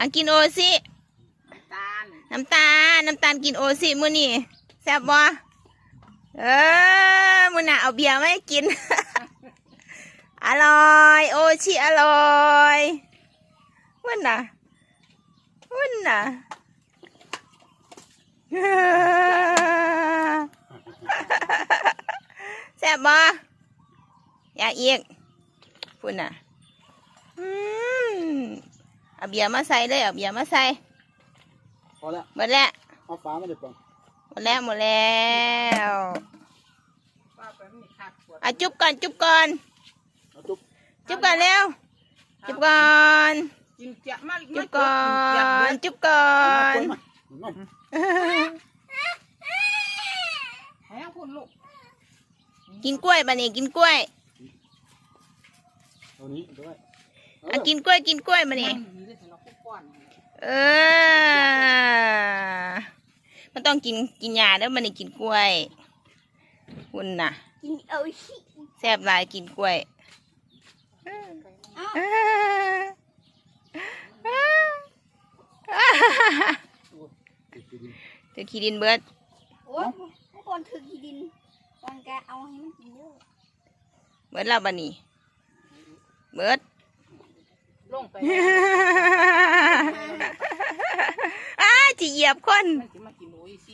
อะกินโอซิตาลน้ำตาลน้ำตาลกินโอซิมื้อนี่แซ่บบ่เออมื้อน่ะเอาเบียร์มาให้กิน อร่อยโอชิอร่อยมื้อน่ะมื้อน่ะแซ่บบ่อยากอีกพุ่นน่ะอืม เอาเบียร์มาใส่เลยเอาเบียร์มาใส่พอแล้วหมดแล้วเอาฟ้ามาเด็ดก่อนหมดแล้วหมดแล้วว่าไปมีขาดขวดอะจุ๊บก่อนจุ๊บก่อนเอาจุ๊บจุ๊บก่อนเร็วจุ๊บก่อนกินจะมาจุ๊บก่อนจุ๊บก่อนเอามาเอามาให้คุณลูกกินกล้วยบะนี่กินกล้วยเอานี้ด้วย อะกินกล้วยกินกล้วยบะนี่มีได้สำหรับผู้ป้อนเออ มันต้องกินกินยาแล้วมันนี่กินกล้วย คุณน่ะกินเอาชิแซ่บหลายกินกล้วยเธอขี้ดินเบิดโอ้ยทุกคนถือขี้ดินตอนแกเอาให้มันกินเยอะเบิดแล้วบะนี่เบิด ลงไปอ้าจีเหยียบคน มันจะมากินโอ้ยสิ